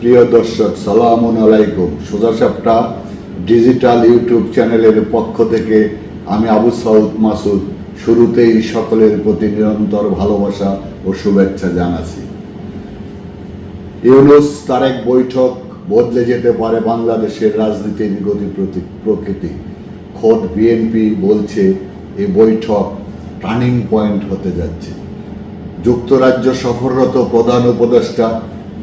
প্রিয় দর্শক সালাম আলাইকুম। সোজা সাপটা ডিজিটাল ইউটিউব চ্যানেলের পক্ষ থেকে আমি আবু সাউদ মাসুদ, শুরুতেই সকলের প্রতি নিরন্তর ভালোবাসা ও শুভেচ্ছা জানাচ্ছি। ইউনুস তার এক বৈঠক বদলে যেতে পারে বাংলাদেশের রাজনীতির গতি প্রকৃতি। খোদ বিএনপি বলছে এই বৈঠক টার্নিং পয়েন্ট হতে যাচ্ছে। যুক্তরাজ্য সফররত প্রধান উপদেষ্টা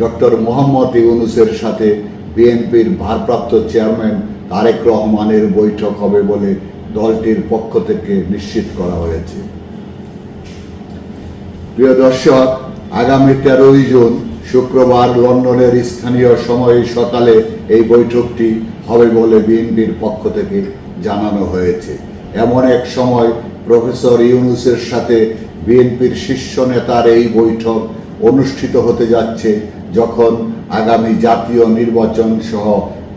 ডক্টর মোহাম্মদ ইউনুসের সাথে বিএনপির ভারপ্রাপ্ত চেয়ারম্যান তারেক রহমানের বৈঠক হবে বলে দলটির পক্ষ থেকে নিশ্চিত করা হয়েছে। প্রিয় দর্শক, আগামী তেরোই জুন শুক্রবার লন্ডনের স্থানীয় সময়ে সকালে এই বৈঠকটি হবে বলে বিএনপির পক্ষ থেকে জানানো হয়েছে। এমন এক সময় প্রফেসর ইউনুসের সাথে বিএনপির শীর্ষ নেতার এই বৈঠক অনুষ্ঠিত হতে যাচ্ছে যখন আগামী জাতীয় নির্বাচন সহ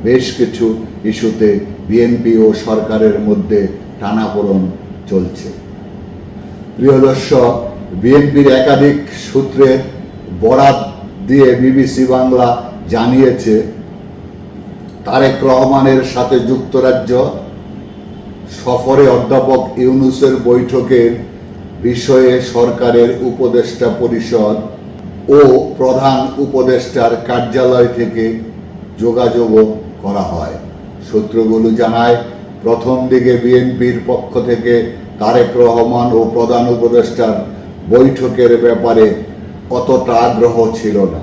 বেশ কিছু ইস্যুতে বিএনপি ও সরকারের মধ্যে টানাপোড়ন চলছে। প্রিয় দর্শক, বিএনপির একাধিক সূত্রের বরাত দিয়ে বিবিসি বাংলা জানিয়েছে, তারেক রহমানের সাথে যুক্তরাজ্য সফরে অধ্যাপক ইউনুসের বৈঠকের বিষয়ে সরকারের উপদেষ্টা পরিষদ ও প্রধান উপদেষ্টার কার্যালয় থেকে যোগাযোগও করা হয়। সূত্রগুলো জানায়, প্রথম দিকে বিএনপির পক্ষ থেকে তারেক রহমান ও প্রধান উপদেষ্টার বৈঠকের ব্যাপারে অতটা আগ্রহ ছিল না।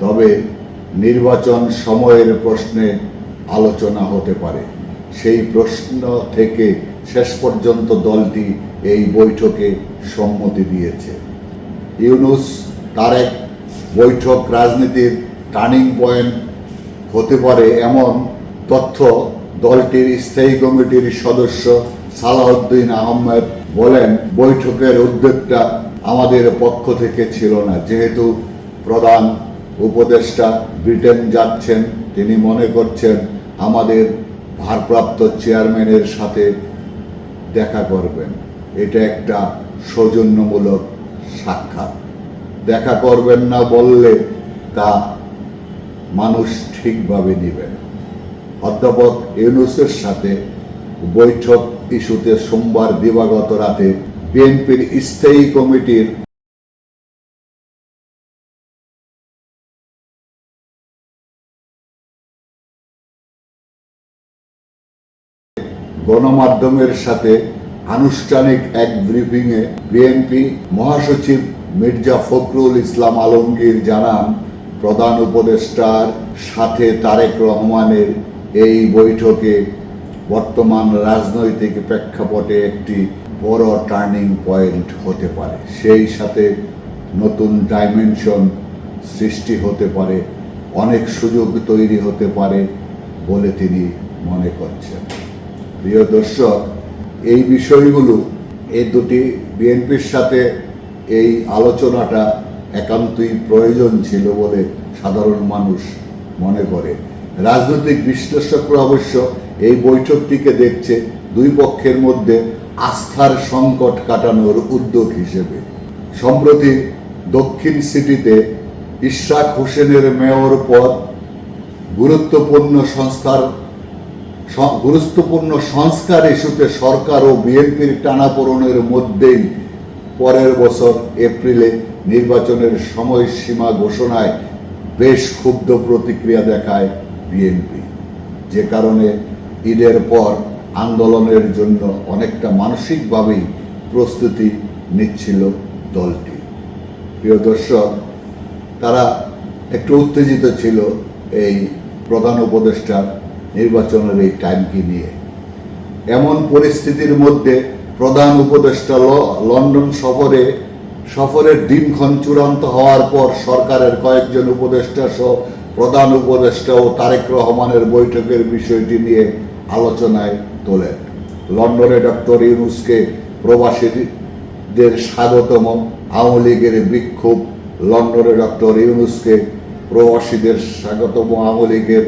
তবে নির্বাচন সময়ের প্রশ্নে আলোচনা হতে পারে। সেই প্রশ্ন থেকে শেষ পর্যন্ত দলটি এই বৈঠকে সম্মতি দিয়েছে। ইউনুস তারেক বৈঠক, রাজনীতির টার্নিং পয়েন্ট হতে পারে এমন তথ্য দলটির স্থায়ী কমিটির সদস্য সালাউদ্দিন আহমেদ বলেন, বৈঠকের উদ্যোগটা আমাদের পক্ষ থেকে ছিল না। যেহেতু প্রধান উপদেষ্টা ব্রিটেন যাচ্ছেন, তিনি মনে করছেন আমাদের ভারপ্রাপ্ত চেয়ারম্যানের সাথে দেখা করবেন। এটা একটা সৌজন্যমূলক সাক্ষাৎ। দেখা করবেন না বললে তা মানুষ ঠিকভাবে নেবে না। অধ্যাপক ইউনুসের সাথে বৈঠক ইস্যুতে সোমবার দিবাগত রাতে বিএনপির স্থায়ী কমিটির গণমাধ্যমের সাথে আনুষ্ঠানিক এক ব্রিফিংয়ে বিএনপি মহাসচিব মির্জা ফখরুল ইসলাম আলমগীর জানান, প্রধান উপদেষ্টার সাথে তারেক রহমানের এই বৈঠকে বর্তমান রাজনৈতিক প্রেক্ষাপটে একটি বড় টার্নিং পয়েন্ট হতে পারে। সেই সাথে নতুন ডাইমেনশন সৃষ্টি হতে পারে, অনেক সুযোগ তৈরি হতে পারে বলে তিনি মনে করছেন। প্রিয় দর্শক, এই বিষয়গুলো এই দুটি বিএনপির সাথে এই আলোচনাটা একান্তই প্রয়োজন ছিল বলে সাধারণ মানুষ মনে করে। রাজনৈতিক বিশ্লেষকরা অবশ্য এই বৈঠকটিকে দেখছে দুই পক্ষের মধ্যে আস্থার সংকট কাটানোর উদ্যোগ হিসেবে। সম্প্রতি দক্ষিণ সিটিতে ইশরাক হোসেনের মেয়র পদ গুরুত্বপূর্ণ সংস্থার গুরুত্বপূর্ণ সংস্কার ইস্যুতে সরকার ও বিএনপির টানাপোড়নের মধ্যেই পরের বছর এপ্রিলে নির্বাচনের সময়সীমা ঘোষণায় বেশ ক্ষুব্ধ প্রতিক্রিয়া দেখায় বিএনপি। যে কারণে ঈদের পর আন্দোলনের জন্য অনেকটা মানসিকভাবেই প্রস্তুতি নিচ্ছিল দলটি। প্রিয় দর্শক, তারা একটু উত্তেজিত ছিল এই প্রধান উপদেষ্টার নির্বাচনের এই টাইমকে নিয়ে। এমন পরিস্থিতির মধ্যে প্রধান উপদেষ্টা লন্ডন সফরে সফরের দিনক্ষণ চূড়ান্ত হওয়ার পর সরকারের কয়েকজন উপদেষ্টা সহ প্রধান উপদেষ্টা ও তারেক রহমানের বৈঠকের বিষয়টি নিয়ে আলোচনায় তোলেন। লন্ডনে ডক্টর ইউনুসকে প্রবাসীদের স্বাগতম আওয়ামী লীগের বিক্ষোভ, লন্ডনে ডক্টর ইউনুসকে প্রবাসীদের স্বাগতম আওয়ামী লীগের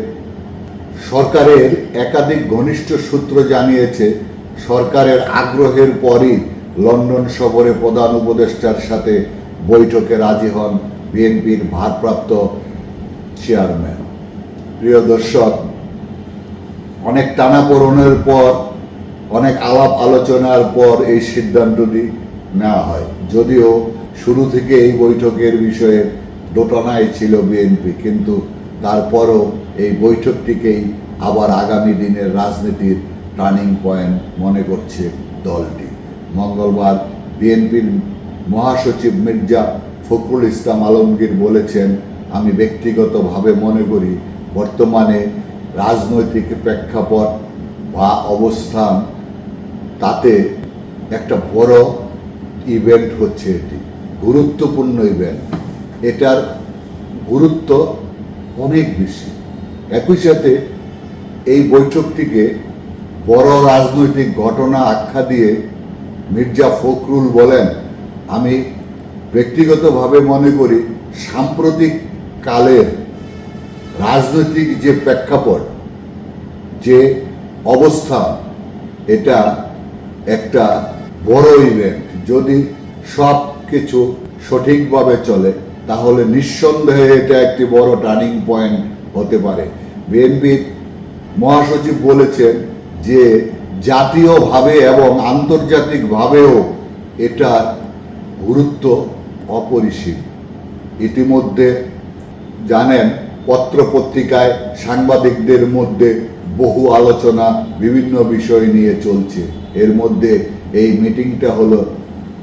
সরকারের একাধিক ঘনিষ্ঠ সূত্র জানিয়েছে সরকারের আগ্রহের পরই লন্ডন সফরে প্রধান উপদেষ্টার সাথে বৈঠকে রাজি হন বিএনপির ভারপ্রাপ্ত চেয়ারম্যান। প্রিয় দর্শক, অনেক টানাপোড়নের পর, অনেক আলাপ আলোচনার পর এই সিদ্ধান্তটি নেওয়া হয়। যদিও শুরু থেকে এই বৈঠকের বিষয়ে দোটানায় ছিল বিএনপি, কিন্তু তারপরও এই বৈঠকটিকেই আবার আগামী দিনের রাজনীতির টার্নিং পয়েন্ট মনে করছে দলটি। মঙ্গলবার বিএনপির মহাসচিব মির্জা ফখরুল ইসলাম আলমগীর বলেছেন, আমি ব্যক্তিগতভাবে মনে করি বর্তমানে রাজনৈতিক প্রেক্ষাপট বা অবস্থান তাতে একটা বড় ইভেন্ট হচ্ছে এটি, গুরুত্বপূর্ণ ইভেন্ট এটার গুরুত্ব অনেক বেশি। একই সাথে এই বৈঠকটিকে বড় রাজনৈতিক ঘটনা আখ্যা দিয়ে মির্জা ফখরুল বলেন, আমি ব্যক্তিগতভাবে মনে করি সাম্প্রতিক কালের রাজনৈতিক যে প্রেক্ষাপট, যে অবস্থা, এটা একটা বড় ইভেন্ট যদি সব কিছু সঠিকভাবে চলে, তাহলে নিঃসন্দেহে এটা একটি বড় টার্নিং পয়েন্ট হতে পারে। বিএনপির মহাসচিব বলেছেন যে জাতীয়ভাবে এবং আন্তর্জাতিকভাবেও এটার গুরুত্ব অপরিসীম। ইতিমধ্যে জানেন পত্র পত্রিকায় সাংবাদিকদের মধ্যে বহু আলোচনা বিভিন্ন বিষয় নিয়ে চলছে। এর মধ্যে এই মিটিংটা হলো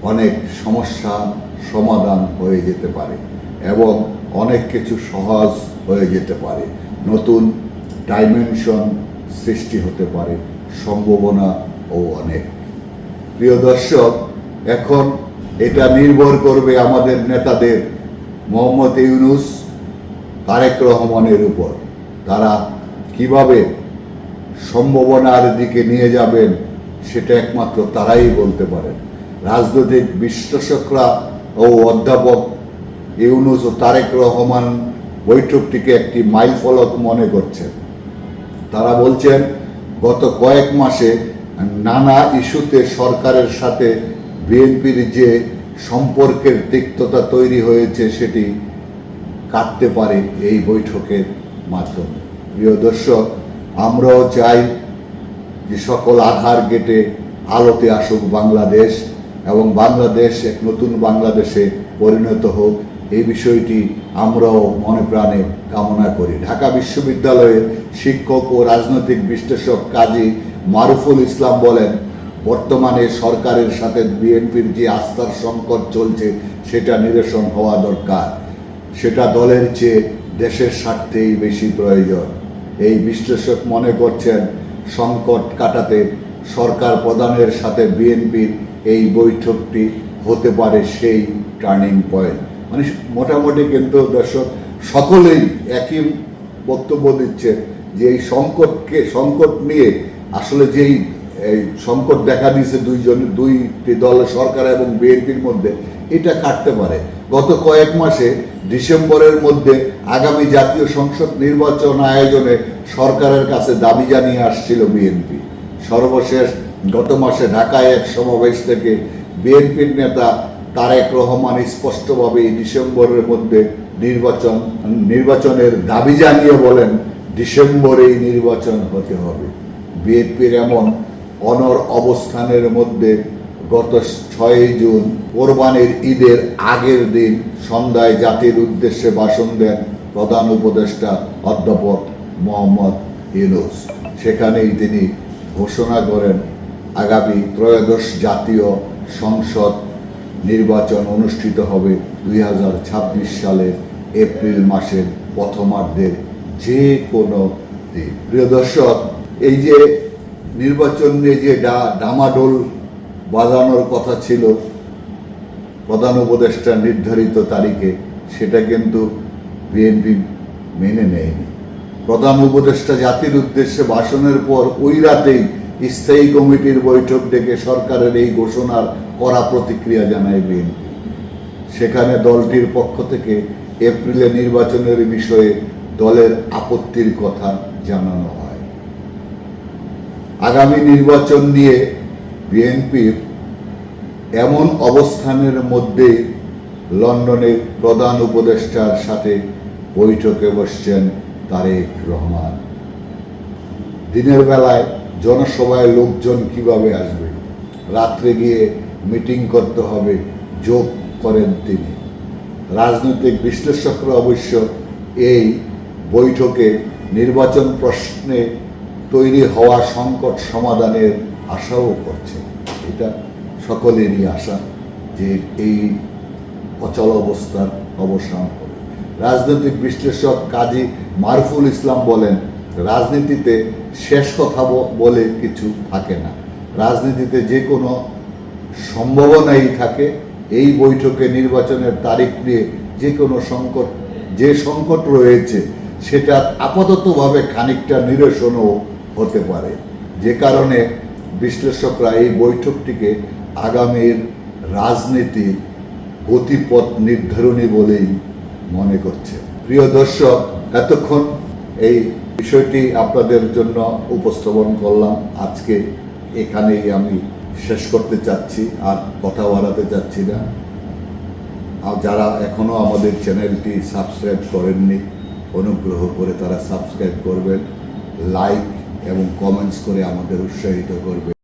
অনেক সমস্যা সমাধান হয়ে যেতে পারে এবং অনেক কিছু সহজ হয়ে যেতে পারে। নতুন ডাইমেনশন সৃষ্টি হতে পারে সম্ভাবনা ও অনেক। প্রিয় দর্শক, এখন এটা নির্ভর করবে আমাদের নেতাদের মোহাম্মদ ইউনুস, তারেক রহমানের উপর। তারা কীভাবে সম্ভাবনার দিকে নিয়ে যাবেন সেটা একমাত্র তারাই বলতে পারেন। রাজনৈতিক বিশ্লেষকরা ও অধ্যাপক ইউনুস ও তারেক রহমান বৈঠকটিকে একটি মাইল মাইলফলক মনে করছেন। তারা বলছেন, গত কয়েক মাসে নানা ইস্যুতে সরকারের সাথে বিএনপির যে সম্পর্কের তিক্ততা তৈরি হয়েছে সেটি কাটতে পারে এই বৈঠকের মাধ্যমে। প্রিয় দর্শক, আমরাও চাই যে সকল আধার গেটে আলোতে আসুক বাংলাদেশ এবং বাংলাদেশ এক নতুন বাংলাদেশে পরিণত হোক। এই বিষয়টি আমরাও মনে প্রাণে কামনা করি। ঢাকা বিশ্ববিদ্যালয়ের শিক্ষক ও রাজনৈতিক বিশ্লেষক কাজী মারুফুল ইসলাম বলেন, বর্তমানে সরকারের সাথে বিএনপির যে আস্থার সংকট চলছে, সেটা নিরসন হওয়া দরকার। সেটা দলের চেয়ে দেশের স্বার্থেই বেশি প্রয়োজন। এই বিশ্লেষক মনে করছেন, সংকট কাটাতে সরকার প্রধানের সাথে বিএনপির এই বৈঠকটি হতে পারে সেই টার্নিং পয়েন্ট। মানে মোটামুটি কিন্তু দর্শক সকলেই একই বক্তব্য দিচ্ছে যে এই সংকটকে, সংকট নিয়ে আসলে যেই, এই সংকট দেখা দিয়েছে দুইজন, দুইটি দল, সরকার এবং বিএনপির মধ্যে, এটা কাটতে পারে। গত কয়েক মাসে ডিসেম্বরের মধ্যে আগামী জাতীয় সংসদ নির্বাচন আয়োজনে সরকারের কাছে দাবি জানিয়ে আসছিল বিএনপি। সর্বশেষ গত মাসে ঢাকায় এক সমাবেশ থেকে বিএনপির নেতা তারেক রহমান স্পষ্টভাবে ডিসেম্বরের মধ্যে নির্বাচন, নির্বাচনের দাবি জানিয়ে বলেন, ডিসেম্বরেই নির্বাচন হতে হবে। বিএনপির এমন অনর অবস্থানের মধ্যে গত ছয়ই জুন কোরবানির ঈদের আগের দিন সন্ধ্যায় জাতির উদ্দেশ্যে ভাষণ দেন প্রধান উপদেষ্টা অধ্যাপক মোহাম্মদ ইউনুস। সেখানেই তিনি ঘোষণা করেন, আগামী ত্রয়োদশ জাতীয় সংসদ নির্বাচন অনুষ্ঠিত হবে দুই হাজার ছাব্বিশ সালের এপ্রিল মাসের প্রথমার্ধের যে কোনো দিন। প্রিয় দর্শক, এই যে নির্বাচন নিয়ে যে ডা, ডামাডোল বাজানোর কথা ছিল, প্রধান উপদেষ্টা নির্ধারিত তারিখে, সেটা কিন্তু বিএনপি মেনে নেয়নি। প্রধান উপদেষ্টা জাতির উদ্দেশ্যে ভাষণের পর ওই রাতেই স্থায়ী কমিটির বৈঠক ডেকে সরকারের এই ঘোষণার কড়া প্রতিক্রিয়া জানায় বিএনপি। সেখানে দলটির পক্ষ থেকে এপ্রিলে নির্বাচনের বিষয়ে দলের আপত্তির কথা জানানো হয়। আগামী নির্বাচন নিয়ে বিএনপির এমন অবস্থানের মধ্যে লন্ডনে প্রধান উপদেষ্টার সাথে বৈঠকে বসছেন তারেক রহমান। দিনের বেলায় জনসভায় লোকজন কীভাবে আসবে? রাত্রে গিয়ে মিটিং করতে হবে, যোগ করেন তিনি। রাজনৈতিক বিশ্লেষকরা অবশ্য এই বৈঠকে নির্বাচন প্রশ্নে তৈরি হওয়া সংকট সমাধানের আশাও করছে এটা সকলেরই আশা যে এই অচল অবস্থার অবসান হবে। রাজনৈতিক বিশ্লেষক কাজী মারফুল ইসলাম বলেন রাজনীতিতে শেষ কথা বলে কিছু থাকে না। রাজনীতিতে যে কোনো সম্ভাবনাই থাকে। এই বৈঠকে নির্বাচনের তারিখ নিয়ে যে কোনো সংকট, যে সংকট রয়েছে সেটা আপাততভাবে খানিকটা নিরসনও হতে পারে। যে কারণে বিশ্লেষকরা এই বৈঠকটিকে আগামীর রাজনীতির গতিপথ নির্ধারণী বলেই মনে করছে। প্রিয় দর্শক, এতক্ষণ এই বিষয়টি আপনাদের জন্য উপস্থাপন করলাম। আজকে এখানেই আমি শেষ করতে চাচ্ছি, আর কথা বাড়াতে চাচ্ছি না। আর যারা এখনও আমাদের চ্যানেলটি সাবস্ক্রাইব করেননি, অনুগ্রহ করে তারা সাবস্ক্রাইব করবেন, লাইক এবং কমেন্টস করে আমাদের উৎসাহিত করবেন।